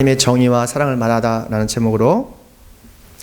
하나님의 정의와 사랑을 말하다라는 제목으로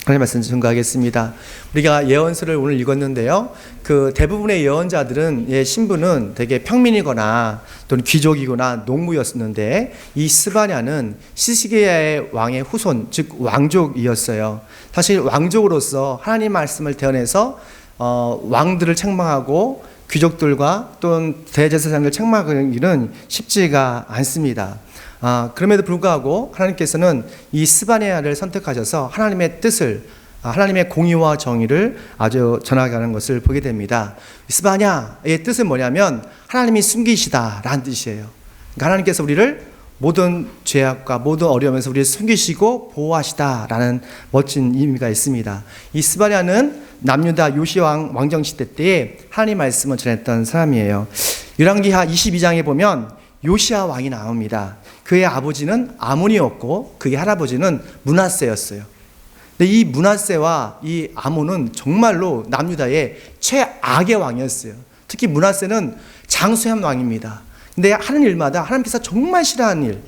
하나님 말씀 증거하겠습니다. 우리가 예언서를 오늘 읽었는데요. 그 대부분의 예언자들은 예, 신분은 되게 평민이거나 또는 귀족이거나 농부였었는데 이 스바냐는 시시게야의 왕의 후손 즉 왕족이었어요. 사실 왕족으로서 하나님 말씀을 대언해서 어, 왕들을 책망하고 귀족들과 또는 대제사장을 책망하는 일은 쉽지가 않습니다. 아, 그럼에도 불구하고 하나님께서는 이 스바냐를 선택하셔서 하나님의 뜻을 아, 하나님의 공의와 정의를 아주 전하가는 것을 보게 됩니다. 스바냐의 뜻은 뭐냐면 하나님이 숨기시다라는 뜻이에요. 그러니까 하나님께서 우리를 모든 죄악과 모든 어려움에서 우리를 숨기시고 보호하시다라는 멋진 의미가 있습니다. 이 스바냐는 남유다 요시왕 왕정 시대 때에 하나님 말씀을 전했던 사람이에요. 열왕기하 22장에 보면 요시아 왕이 나옵니다. 그의 아버지는 아몬이었고 그의 할아버지는 문하세였어요. 근데 이 문하세와 이 아몬은 정말로 남유다의 최악의 왕이었어요. 특히 문하세는 장수현 왕입니다. 근데 하는 일마다 하나님께서 정말 싫어하는 일,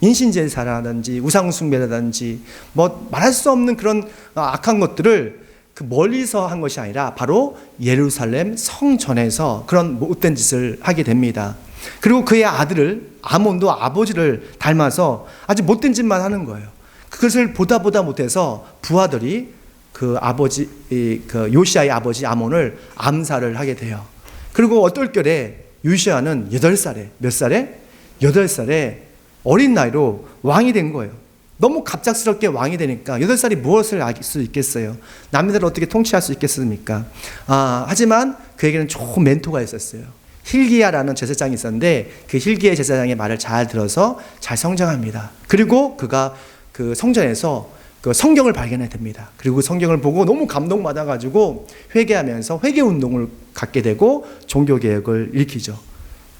인신제사라든지 우상숭배라든지 뭐 말할 수 없는 그런 악한 것들을 그 멀리서 한 것이 아니라 바로 예루살렘 성전에서 그런 못된 짓을 하게 됩니다. 그리고 그의 아들을 아몬도 아버지를 닮아서 아주 못된 짓만 하는 거예요. 그것을 보다 보다 못해서 부하들이 그 아버지 그 요시아의 아버지 아몬을 암살을 하게 돼요. 그리고 어떨 결에 요시아는 8살에 몇 살에? 8살에 어린 나이로 왕이 된 거예요. 너무 갑작스럽게 왕이 되니까 8살이 무엇을 알 수 있겠어요? 남들을 어떻게 통치할 수 있겠습니까? 아, 하지만 그에게는 좋은 멘토가 있었어요. 힐기야라는 제사장이 있었는데 그 힐기야 제사장의 말을 잘 들어서 잘 성장합니다. 그리고 그가 그 성전에서 그 성경을 발견해 됩니다. 그리고 성경을 보고 너무 감동받아 가지고 회개하면서 회개 운동을 갖게 되고 종교 개혁을 일으키죠.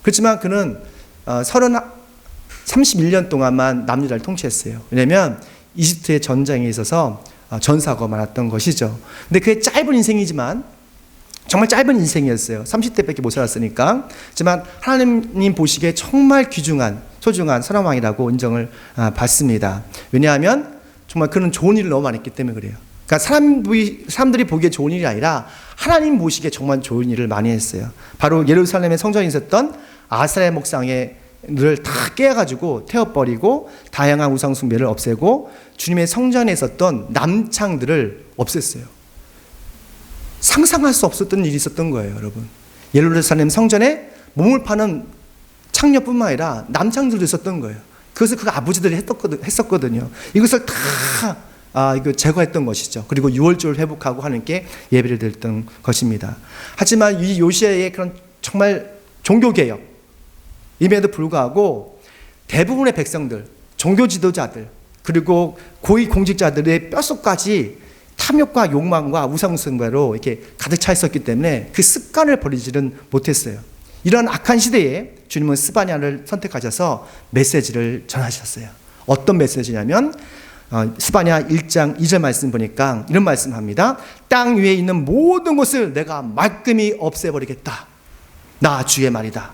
그렇지만 그는 어, 30 31년 동안만 남유다를 통치했어요. 왜냐면 이집트의 전쟁에 있어서 어, 전사가 많았던 것이죠. 근데 그의 짧은 인생이지만 정말 짧은 인생이었어요. 30대밖에 못 살았으니까. 하지만 하나님 보시기에 정말 귀중한, 소중한 선왕이라고 인정을 아, 받습니다. 왜냐하면 정말 그는 좋은 일을 너무 많이 했기 때문에 그래요. 그러니까 사람, 사람들이 보기에 좋은 일이 아니라 하나님 보시기에 정말 좋은 일을 많이 했어요. 바로 예루살렘에 성전이 있었던 아스라엘 목상의 를다 깨가지고 태워버리고 다양한 우상숭배를 없애고 주님의 성전에 있었던 남창들을 없앴어요. 상상할 수 없었던 일이 있었던 거예요, 여러분. 예루살렘 성전에 몸을 파는 창녀뿐만 아니라 남창들도 있었던 거예요. 그것을 그 아버지들이 했었거든요. 이것을 다 아, 이거 제거했던 것이죠. 그리고 유월절 회복하고 하나님께 예배를 드렸던 것입니다. 하지만 이 요시아의 그런 정말 종교개혁, 임에도 불구하고 대부분의 백성들, 종교 지도자들, 그리고 고위 공직자들의 뼛속까지 탐욕과 욕망과 우상숭배로 이렇게 가득 차 있었기 때문에 그 습관을 버리지는 못했어요. 이런 악한 시대에 주님은 스바냐를 선택하셔서 메시지를 전하셨어요. 어떤 메시지냐면 어, 스바냐 1장 2절 말씀 보니까 이런 말씀을 합니다. 땅 위에 있는 모든 것을 내가 말끔히 없애버리겠다. 나 주의 말이다.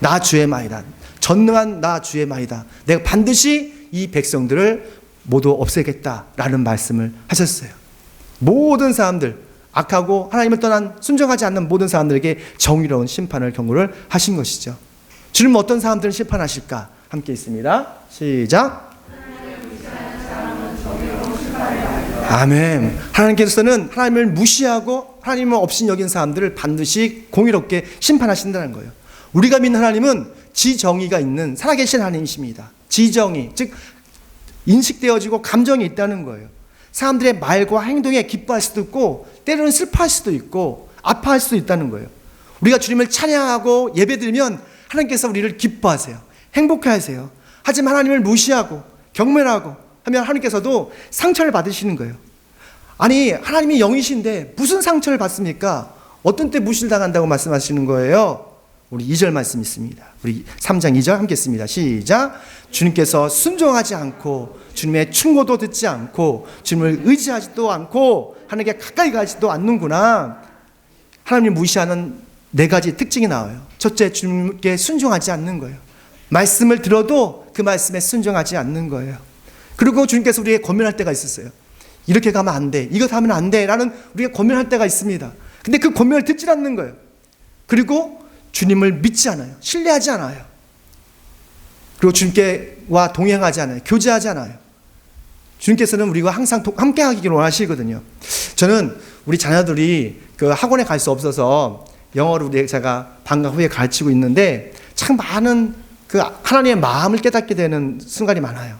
나 주의 말이다. 전능한 나 주의 말이다. 내가 반드시 이 백성들을 모두 없애겠다라는 말씀을 하셨어요. 모든 사람들, 악하고 하나님을 떠난 순종하지 않는 모든 사람들에게 정의로운 심판을 경고를 하신 것이죠. 주님은 어떤 사람들을 심판하실까? 함께 있습니다. 시작. 아멘. 하나님께서는 하나님을 무시하고 하나님을 없인 여긴 사람들을 반드시 공의롭게 심판하신다는 거예요. 우리가 믿는 하나님은 지정의가 있는 살아계신 하나님이십니다. 지정의, 즉 인식되어지고 감정이 있다는 거예요. 사람들의 말과 행동에 기뻐할 수도 있고 때로는 슬퍼할 수도 있고 아파할 수도 있다는 거예요. 우리가 주님을 찬양하고 예배드리면 하나님께서 우리를 기뻐하세요. 행복해하세요. 하지만 하나님을 무시하고 경멸하고 하면 하나님께서도 상처를 받으시는 거예요. 아니 하나님이 영이신데 무슨 상처를 받습니까? 어떤 때 무시를 당한다고 말씀하시는 거예요? 우리 2절 말씀 있습니다. 우리 3장 2절 함께 씁니다. 시작. 주님께서 순종하지 않고 주님의 충고도 듣지 않고 주님을 의지하지도 않고 하나님께 가까이 가지도 않는구나. 하나님 무시하는 네 가지 특징이 나와요. 첫째, 주님께 순종하지 않는 거예요. 말씀을 들어도 그 말씀에 순종하지 않는 거예요. 그리고 주님께서 우리에게 권면할 때가 있었어요. 이렇게 가면 안 돼. 이것 하면 안 돼. 라는 우리가 권면할 때가 있습니다. 근데 그 권면을 듣지 않는 거예요. 그리고 주님을 믿지 않아요. 신뢰하지 않아요. 그리고 주님께와 동행하지 않아요. 교제하지 않아요. 주님께서는 우리와 항상 함께 하기를 원하시거든요. 저는 우리 자녀들이 그 학원에 갈 수 없어서 영어를 우리 제가 방과 후에 가르치고 있는데 참 많은 그 하나님의 마음을 깨닫게 되는 순간이 많아요.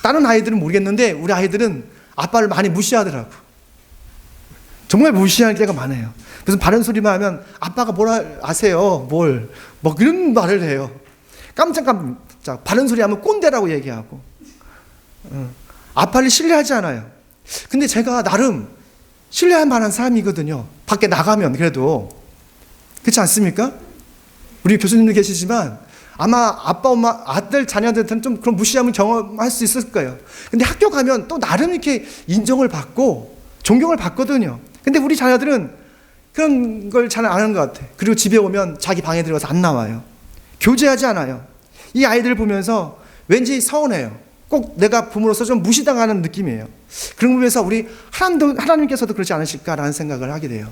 다른 아이들은 모르겠는데 우리 아이들은 아빠를 많이 무시하더라고. 정말 무시하는 때가 많아요. 무슨 바른 소리만 하면 아빠가 뭐라 아세요? 뭘? 뭐 그런 말을 해요. 깜짝깜짝 바른 소리 하면 꼰대라고 얘기하고. 어. 아빠를 신뢰하지 않아요. 근데 제가 나름 신뢰할 만한 사람이거든요. 밖에 나가면 그래도. 그렇지 않습니까? 우리 교수님도 계시지만 아마 아빠, 엄마, 아들, 자녀들한테는 좀 그런 무시함을 경험할 수 있을 거예요. 근데 학교 가면 또 나름 이렇게 인정을 받고 존경을 받거든요. 근데 우리 자녀들은 그런 걸 잘 안 하는 것 같아. 그리고 집에 오면 자기 방에 들어가서 안 나와요. 교제하지 않아요. 이 아이들을 보면서 왠지 서운해요. 꼭 내가 부모로서 좀 무시당하는 느낌이에요. 그런 부분에서 우리 하나님도, 하나님께서도 그렇지 않으실까라는 생각을 하게 돼요.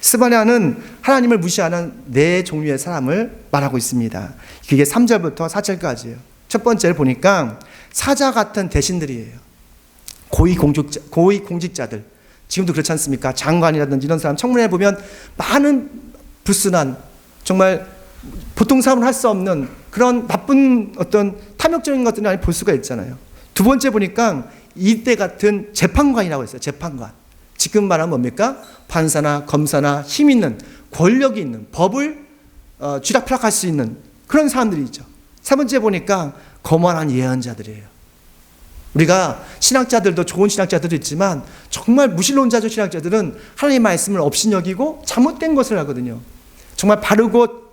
스바냐는 하나님을 무시하는 네 종류의 사람을 말하고 있습니다. 그게 3절부터 4절까지예요. 첫 번째를 보니까 사자 같은 대신들이에요. 고위 공직자, 고위 공직자들. 지금도 그렇지 않습니까? 장관이라든지 이런 사람 청문회 보면 많은 불순한 정말 보통 사람은 할 수 없는 그런 나쁜 어떤 탐욕적인 것들을 볼 수가 있잖아요. 두 번째 보니까 이때 같은 재판관이라고 했어요. 재판관. 지금 말하면 뭡니까? 판사나 검사나 힘 있는 권력이 있는 법을 어, 쥐락펴락할 수 있는 그런 사람들이죠. 세 번째 보니까 거만한 예언자들이에요. 우리가 신학자들도 좋은 신학자들도 있지만 정말 무신론자적 신학자들은 하나님의 말씀을 업신여기고 잘못된 것을 하거든요. 정말 바르고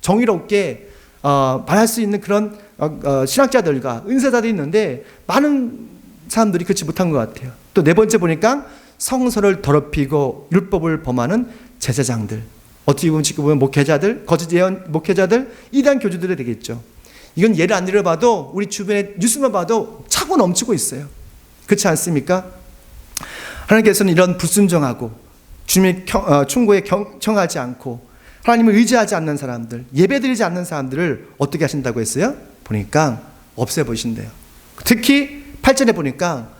정의롭게 어, 말할 수 있는 그런 어, 어, 신학자들과 은사자들이 있는데 많은 사람들이 그렇지 못한 것 같아요. 또 네 번째 보니까 성서를 더럽히고 율법을 범하는 제사장들. 어떻게 보면 지금 보면 목회자들, 거짓 예언 목회자들, 이단 교주들이 되겠죠. 이건 예를 안 들어봐도 우리 주변에 뉴스만 봐도 차고 넘치고 있어요. 그렇지 않습니까? 하나님께서는 이런 불순종하고 주님의 어, 충고에 경청하지 않고 하나님을 의지하지 않는 사람들, 예배드리지 않는 사람들을 어떻게 하신다고 했어요? 보니까 없애보신대요. 특히 8절에 보니까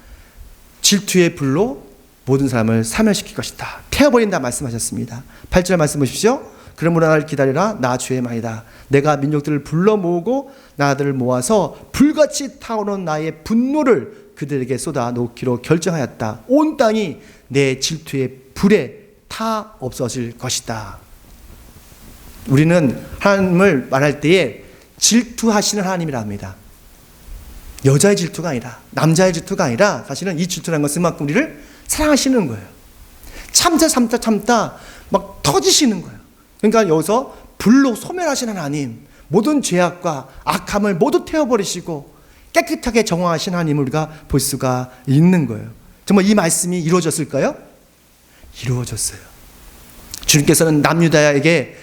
질투의 불로 모든 사람을 사멸시킬 것이다. 태워버린다 말씀하셨습니다. 8절 말씀 보십시오. 그러므로 나를 기다리라 나 주의 말이다. 내가 민족들을 불러 모으고 나들을 모아서 불같이 타오르는 나의 분노를 그들에게 쏟아 놓기로 결정하였다. 온 땅이 내 질투의 불에 타 없어질 것이다. 우리는 하나님을 말할 때에 질투하시는 하나님이라 합니다. 여자의 질투가 아니라 남자의 질투가 아니라 사실은 이 질투라는 것은 만큼 우리를 사랑하시는 거예요. 참다 참다 참다 막 터지시는 거예요. 그러니까 여기서 불로 소멸하시는 하나님, 모든 죄악과 악함을 모두 태워버리시고 깨끗하게 정화하신 하나님을 우리가 볼 수가 있는 거예요. 정말 이 말씀이 이루어졌을까요? 이루어졌어요. 주님께서는 남유다에게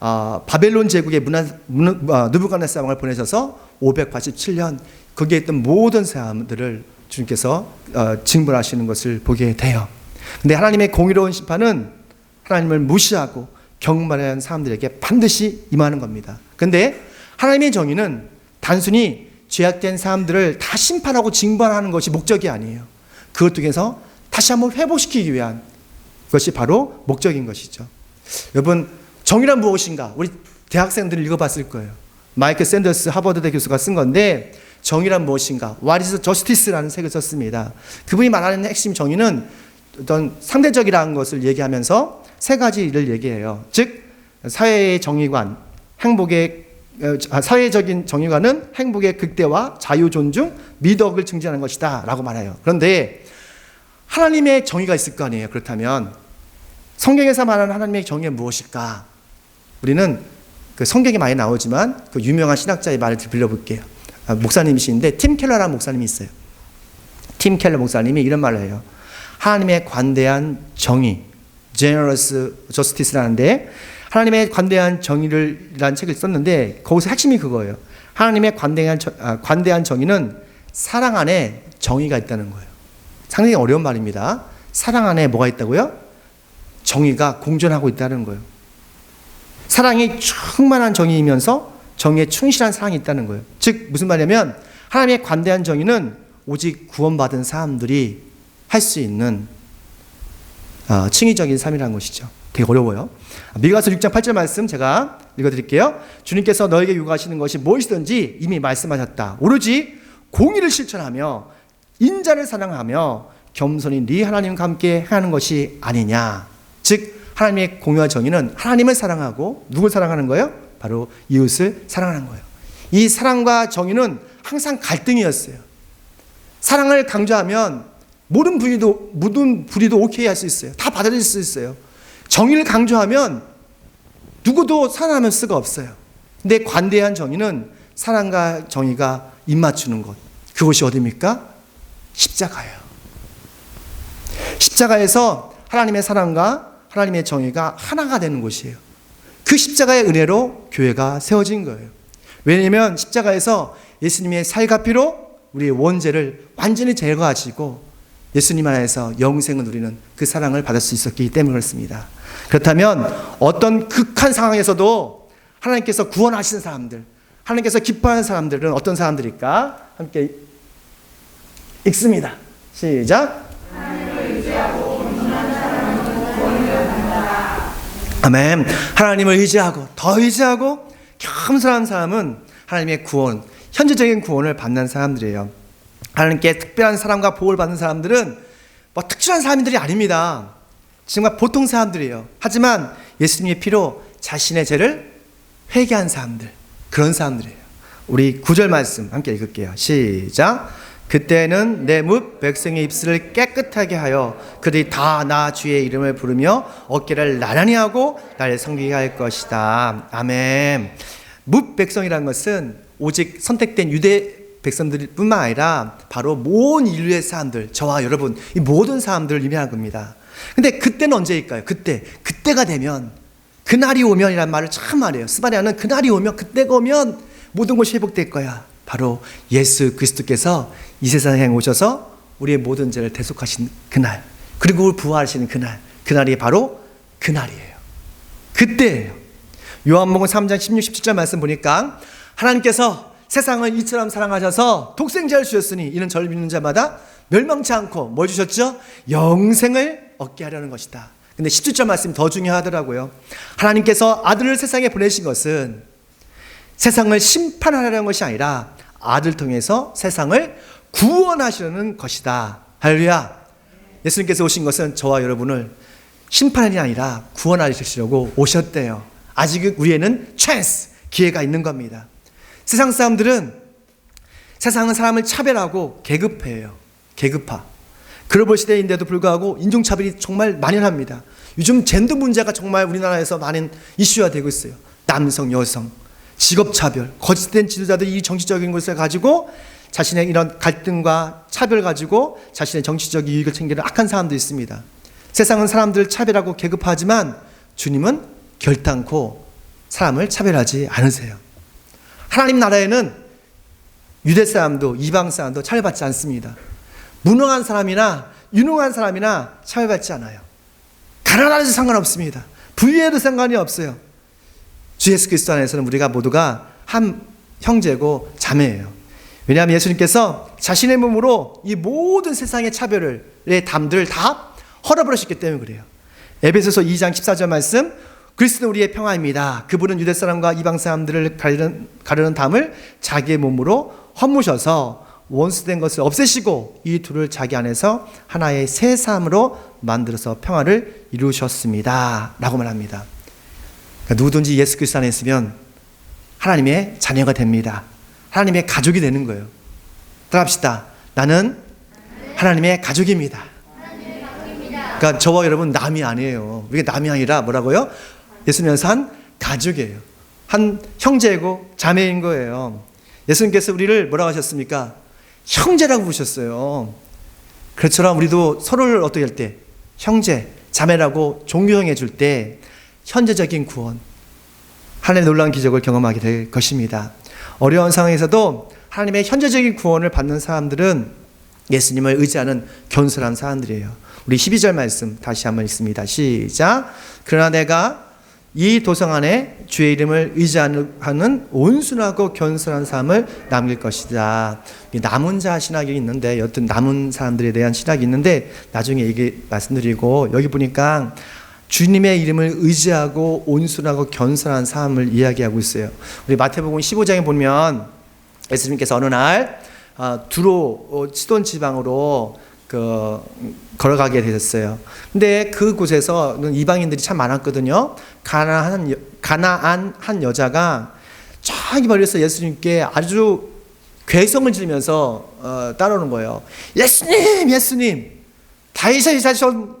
어, 바벨론 제국의 문화, 어, 느부갓네살 왕을 보내셔서 587년 거기에 있던 모든 사람들을 주님께서 어, 징벌하시는 것을 보게 돼요. 근데 하나님의 공의로운 심판은 하나님을 무시하고 경멸한 사람들에게 반드시 임하는 겁니다. 근데 하나님의 정의는 단순히 죄악된 사람들을 다 심판하고 징벌하는 것이 목적이 아니에요. 그것 중에서 다시 한번 회복시키기 위한 것이 바로 목적인 것이죠. 여러분 정의란 무엇인가? 우리 대학생들이 읽어봤을 거예요. 마이클 샌더스 하버드대 교수가 쓴 건데 정의란 무엇인가? What is justice라는 책을 썼습니다. 그분이 말하는 핵심 정의는 어떤 상대적이라는 것을 얘기하면서 세 가지를 얘기해요. 즉 사회의 정의관, 행복의 어, 사회적인 정의관은 행복의 극대화, 자유 존중, 미덕을 증진하는 것이다라고 말해요. 그런데 하나님의 정의가 있을 거 아니에요. 그렇다면 성경에서 말하는 하나님의 정의는 무엇일까? 우리는 그 성경에 많이 나오지만 그 유명한 신학자의 말을 빌려볼게요. 아, 목사님이신데 팀 켈러라는 목사님이 있어요. 팀 켈러 목사님이 이런 말을 해요. 하나님의 관대한 정의, generous justice라는데 하나님의 관대한 정의를 라는 책을 썼는데 거기서 핵심이 그거예요. 하나님의 관대한, 정- 아, 관대한 정의는 사랑 안에 정의가 있다는 거예요. 상당히 어려운 말입니다. 사랑 안에 뭐가 있다고요? 정의가 공존하고 있다는 거예요. 사랑이 충만한 정의이면서 정의에 충실한 사랑이 있다는 거예요. 즉 무슨 말이냐면 하나님의 관대한 정의는 오직 구원받은 사람들이 할 수 있는 어, 칭의적인 삶이라는 것이죠. 되게 어려워요. 미가서 6장 8절 말씀 제가 읽어드릴게요. 주님께서 너에게 요구하시는 것이 무엇이든지 이미 말씀하셨다. 오로지 공의를 실천하며 인자를 사랑하며 겸손히 네 하나님과 함께 하는 것이 아니냐. 즉 하나님의 공의와 정의는 하나님을 사랑하고 누굴 사랑하는 거예요? 바로 이웃을 사랑하는 거예요. 이 사랑과 정의는 항상 갈등이었어요. 사랑을 강조하면 모든 부리도 모든 부리도 오케이 할 수 있어요. 다 받아들일 수 있어요. 정의를 강조하면 누구도 사랑하면 수가 없어요. 근데 관대한 정의는 사랑과 정의가 입맞추는 곳. 그곳이 어디입니까? 십자가예요. 십자가에서 하나님의 사랑과 하나님의 정의가 하나가 되는 곳이에요. 그 십자가의 은혜로 교회가 세워진 거예요. 왜냐하면 십자가에서 예수님의 살과 피로 우리의 원죄를 완전히 제거하시고 예수님 안에서 영생을 누리는 그 사랑을 받을 수 있었기 때문에 그렇습니다. 그렇다면 어떤 극한 상황에서도 하나님께서 구원하시는 사람들, 하나님께서 기뻐하는 사람들은 어떤 사람들일까? 함께 읽습니다. 시작. 아멘. 하나님을 의지하고 더 의지하고 겸손한 사람은 하나님의 구원, 현재적인 구원을 받는 사람들이에요. 하나님께 특별한 사랑과 보호를 받는 사람들은 뭐 특출한 사람들이 아닙니다. 정말 보통 사람들이에요. 하지만 예수님의 피로 자신의 죄를 회개한 사람들, 그런 사람들이에요. 우리 구절 말씀 함께 읽을게요. 시작. 그때는 내 뭇 백성의 입술을 깨끗하게 하여 그들이 다 나 주의 이름을 부르며 어깨를 나란히 하고 날 섬기게 할 것이다. 아멘. 뭇 백성이라는 것은 오직 선택된 유대 백성들뿐만 아니라 바로 모든 인류의 사람들, 저와 여러분, 이 모든 사람들을 의미하는 겁니다. 근데 그때는 언제일까요? 그때. 그때가 되면, 그날이 오면이란 말을 참 말해요. 스바리아는 그날이 오면, 그때가 오면 모든 것이 회복될 거야. 바로 예수 그리스도께서 이 세상에 오셔서 우리의 모든 죄를 대속하신 그날, 그리고 부활하시는 그날, 그날이 바로 그날이에요. 그때예요. 요한복음 3장 16, 17절 말씀 보니까 하나님께서 세상을 이처럼 사랑하셔서 독생자를 주셨으니 이는 저를 믿는 자마다 멸망치 않고 뭘 주셨죠? 영생을 얻게 하려는 것이다. 근데 17절 말씀이 더 중요하더라고요. 하나님께서 아들을 세상에 보내신 것은 세상을 심판하려는 것이 아니라 아들 통해서 세상을 구원하시려는 것이다. 할렐루야. 예수님께서 오신 것은 저와 여러분을 심판이 아니라 구원하시려고 오셨대요. 아직 우리에는 찬스, 기회가 있는 겁니다. 세상 사람들은 세상은 사람을 차별하고 계급해요. 계급화. 글로벌 시대인데도 불구하고 인종차별이 정말 만연합니다. 요즘 젠더 문제가 정말 우리나라에서 많은 이슈가 되고 있어요. 남성, 여성, 직업차별, 거짓된 지도자들이 이 정치적인 것을 가지고 자신의 이런 갈등과 차별 가지고 자신의 정치적 이익을 챙기는 악한 사람도 있습니다. 세상은 사람들을 차별하고 계급화하지만 주님은 결단코 사람을 차별하지 않으세요. 하나님 나라에는 유대 사람도 이방 사람도 차별받지 않습니다. 무능한 사람이나 유능한 사람이나 차별받지 않아요. 가난하도 상관없습니다. 부유해도 상관이 없어요. 주 예수 그리스도 안에서는 우리가 모두가 한 형제고 자매예요. 왜냐하면 예수님께서 자신의 몸으로 이 모든 세상의 차별의 담들을 다 헐어버리셨기 때문에 그래요. 에베소서 2장 14절 말씀 그리스도는 우리의 평화입니다. 그분은 유대 사람과 이방 사람들을 가르는, 가르는 담을 자기의 몸으로 허무셔서 원수된 것을 없애시고 이 둘을 자기 안에서 하나의 새 삶으로 만들어서 평화를 이루셨습니다. 라고 말합니다. 그러니까 누구든지 예수 그리스도 안에 있으면 하나님의 자녀가 됩니다. 하나님의 가족이 되는 거예요. 따라합시다. 나는 하나님의 가족입니다. 그러니까 저와 여러분 남이 아니에요. 우리가 남이 아니라 뭐라고요? 예수님께서 한 가족이에요. 한 형제고 자매인 거예요. 예수님께서 우리를 뭐라고 하셨습니까? 형제라고 부르셨어요. 그처럼 우리도 서로를 어떻게 할 때 형제, 자매라고 존경해 줄 때 현재적인 구원, 하나님의 놀라운 기적을 경험하게 될 것입니다. 어려운 상황에서도 하나님의 현재적인 구원을 받는 사람들은 예수님을 의지하는 견술한 사람들이에요. 우리 12절 말씀 다시 한번 읽습니다. 시작. 그러나 내가 이 도성 안에 주의 이름을 의지하는 온순하고 견술한 삶을 남길 것이다. 이 남은 자 신학이 있는데 여튼 남은 사람들에 대한 신학이 있는데 나중에 얘기 말씀드리고 여기 보니까 주님의 이름을 의지하고 온순하고 견술한 삶을 이야기하고 있어요. 우리 마태복음 15장에 보면 예수님께서 어느 날 아, 두로 어, 시돈 지방으로 그 걸어가게 되셨어요. 근데 그곳에서는 이방인들이 참 많았거든요. 가나안 여- 가나안 한 여자가 저기 멀리서 예수님께 아주 괴성을 지르면서 어, 따라오는 거예요. 예수님, 예수님, 다윗의 자손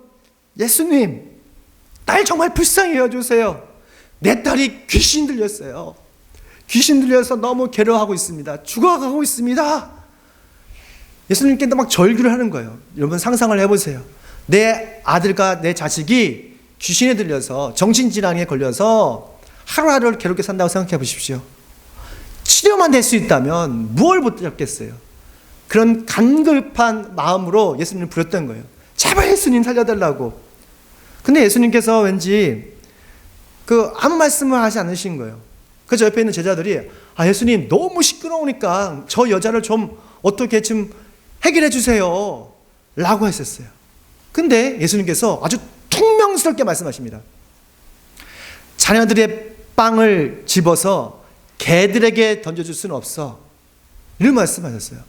예수님, 날 정말 불쌍히 여주세요. 내 딸이 귀신 들렸어요. 귀신 들려서 너무 괴로워하고 있습니다. 죽어가고 있습니다. 예수님께 막 절규를 하는 거예요. 여러분 상상을 해보세요. 내 아들과 내 자식이 귀신에 들려서 정신질환에 걸려서 하루하루를 괴롭게 산다고 생각해 보십시오. 치료만 될 수 있다면 무엇을 못잡겠어요 그런 간급한 마음으로 예수님을 부렸던 거예요. 제발 예수님 살려달라고. 근데 예수님께서 왠지 그 아무 말씀을 하지 않으신 거예요. 그래서 옆에 있는 제자들이 아 예수님 너무 시끄러우니까 저 여자를 좀 어떻게 좀 해결해 주세요. 라고 했었어요. 근데 예수님께서 아주 퉁명스럽게 말씀하십니다. 자녀들의 빵을 집어서 개들에게 던져줄 수는 없어. 이런 말씀하셨어요.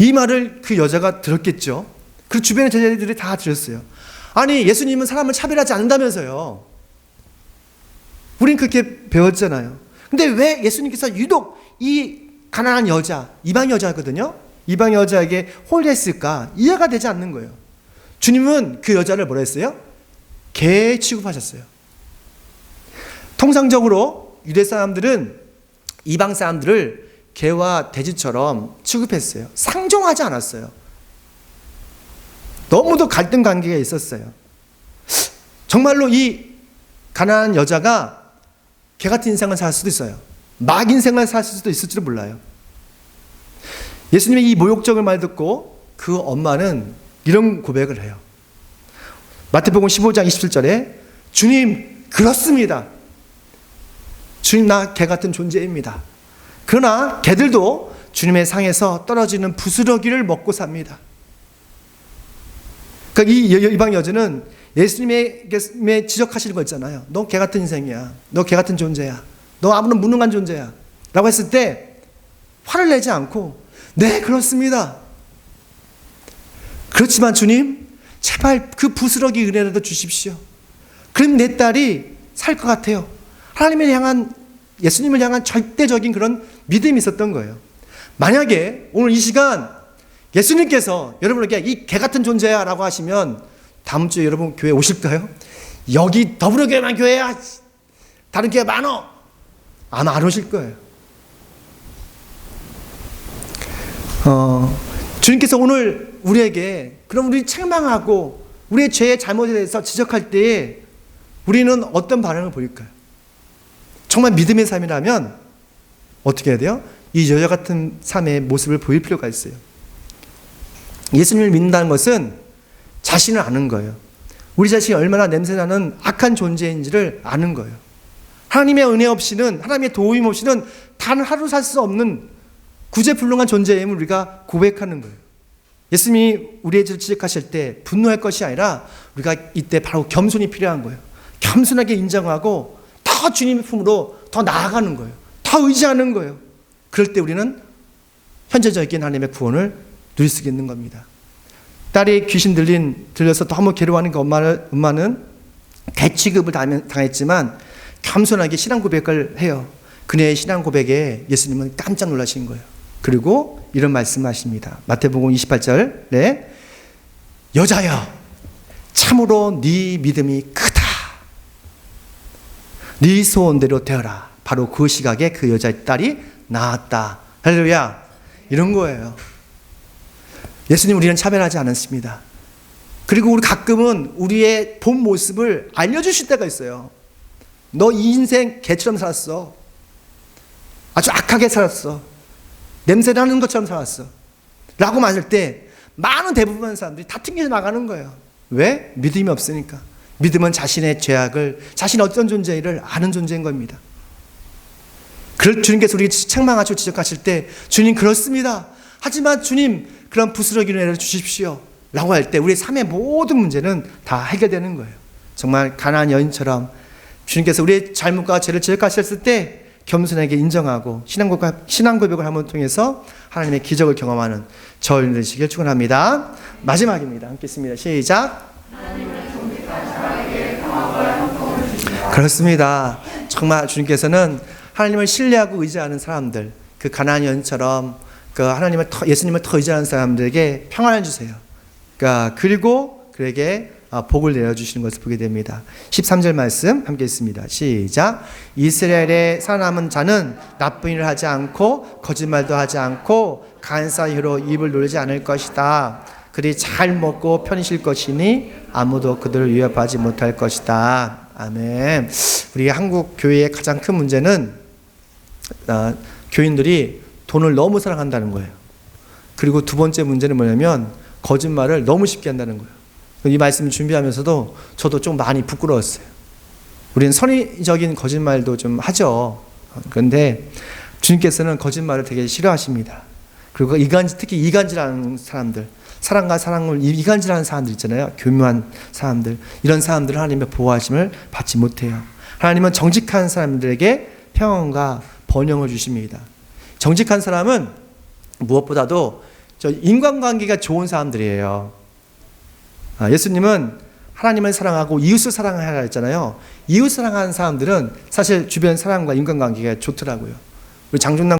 이 말을 그 여자가 들었겠죠. 그 주변의 제자들이 다 들었어요. 아니, 예수님은 사람을 차별하지 않는다면서요. 우린 그렇게 배웠잖아요. 근데 왜 예수님께서 유독 이 가난한 여자, 이방 여자거든요. 이방 여자에게 홀했을까 이해가 되지 않는 거예요. 주님은 그 여자를 뭐라 했어요? 개 취급하셨어요. 통상적으로 유대 사람들은 이방 사람들을 개와 돼지처럼 취급했어요. 상종하지 않았어요. 너무도 갈등 관계가 있었어요. 정말로 이 가난한 여자가 개 같은 인생을 살 수도 있어요. 막 인생을 살 수도 있을지도 몰라요. 예수님의 이 모욕적인 말 듣고 그 엄마는 이런 고백을 해요. 마태복음 15장 27절에 주님 그렇습니다. 주님 나 개 같은 존재입니다. 그러나 개들도 주님의 상에서 떨어지는 부스러기를 먹고 삽니다. 그러니까 이 여- 이방 여자는 예수님의 지적하시는 거 있잖아요. 너 개 같은 인생이야. 너 개 같은 존재야. 너 아무런 무능한 존재야. 라고 했을 때 화를 내지 않고 네 그렇습니다. 그렇지만 주님 제발 그 부스러기 은혜라도 주십시오. 그럼 내 딸이 살 것 같아요. 하나님을 향한 예수님을 향한 절대적인 그런 믿음이 있었던 거예요. 만약에 오늘 이 시간 예수님께서 여러분에게 이 개 같은 존재야 라고 하시면 다음 주에 여러분 교회 오실까요? 여기 더불어교회만 교회야. 다른 교회 많어. 아마 안 오실 거예요. 어, 주님께서 오늘 우리에게 그럼 우리 책망하고 우리의 죄의 잘못에 대해서 지적할 때 우리는 어떤 반응을 보일까요? 정말 믿음의 삶이라면 어떻게 해야 돼요? 이 여자 같은 삶의 모습을 보일 필요가 있어요. 예수님을 믿는다는 것은 자신을 아는 거예요. 우리 자신이 얼마나 냄새나는 악한 존재인지를 아는 거예요. 하나님의 은혜 없이는, 하나님의 도움 없이는 단 하루 살 수 없는 구제불능한 존재임을 우리가 고백하는 거예요. 예수님이 우리의 죄를 지적하실 때 분노할 것이 아니라 우리가 이때 바로 겸손이 필요한 거예요. 겸손하게 인정하고 더 주님의 품으로 더 나아가는 거예요. 더 의지하는 거예요. 그럴 때 우리는 현재적인 하나님의 구원을 누릴 수 있는 겁니다. 딸이 귀신 들린 들려서 너무 괴로워하는 그 엄마는 엄마는 대취급을 당했- 당했지만 겸손하게 신앙 고백을 해요. 그녀의 신앙 고백에 예수님은 깜짝 놀라신 거예요. 그리고 이런 말씀하십니다. 마태복음 28절 네 여자여 참으로 네 믿음이 크다. 네 소원대로 되어라. 바로 그 시각에 그 여자의 딸이 나았다. 할렐루야. 이런 거예요. 예수님 우리는 차별하지 않았습니다. 그리고 우리 가끔은 우리의 본 모습을 알려주실 때가 있어요. 너 이 인생 개처럼 살았어. 아주 악하게 살았어. 냄새 나는 것처럼 살았어. 라고 말할 때 많은 대부분의 사람들이 다 튕겨 나가는 거예요. 왜? 믿음이 없으니까. 믿음은 자신의 죄악을, 자신이 어떤 존재를 아는 존재인 겁니다. 그럴 주님께서 우리 책망하시고 지적하실 때 주님 그렇습니다. 하지만 주님 그런 부스러기를 내려 주십시오. 라고 할 때 우리 삶의 모든 문제는 다 해결되는 거예요. 정말 가난한 여인처럼 주님께서 우리의 잘못과 죄를 지적하셨을 때 겸손하게 인정하고 신앙 고백, 신앙 고백을 함을 통해서 하나님의 기적을 경험하는 저를 되시길 축원합니다. 마지막입니다. 함께 있습니다. 시작. 그렇습니다. 정말 주님께서는 하나님을 신뢰하고 의지하는 사람들, 그 가난한 여인처럼 그 하나님을 더, 예수님을 더 의지하는 사람들에게 평안을 주세요. 그러니까 그리고 그에게 아, 복을 내려주시는 것을 보게 됩니다. 13절 말씀 함께 있습니다. 시작. 이스라엘의 살아남은 자는 나쁜 일을 하지 않고 거짓말도 하지 않고 간사히로 입을 놀지 않을 것이다. 그리 잘 먹고 편히 쉴 것이니 아무도 그들을 위협하지 못할 것이다. 아멘. 우리 한국 교회의 가장 큰 문제는 아, 교인들이 돈을 너무 사랑한다는 거예요. 그리고 두 번째 문제는 뭐냐면 거짓말을 너무 쉽게 한다는 거예요. 이 말씀 준비하면서도 저도 좀 많이 부끄러웠어요. 우리는 선의적인 거짓말도 좀 하죠. 그런데 주님께서는 거짓말을 되게 싫어하십니다. 그리고 이간질, 특히 이간질하는 사람들, 사랑과 사랑을 이간질하는 사람들 있잖아요. 교묘한 사람들. 이런 사람들은 하나님의 보호하심을 받지 못해요. 하나님은 정직한 사람들에게 평안과 번영을 주십니다. 정직한 사람은 무엇보다도 저 인간관계가 좋은 사람들이에요. 아, 예수님은 하나님을 사랑하고 이웃을 사랑하라 했잖아요. 이웃 사랑하는 사람들은 사실 주변 사람과 인간관계가 좋더라고요. 우리 장준남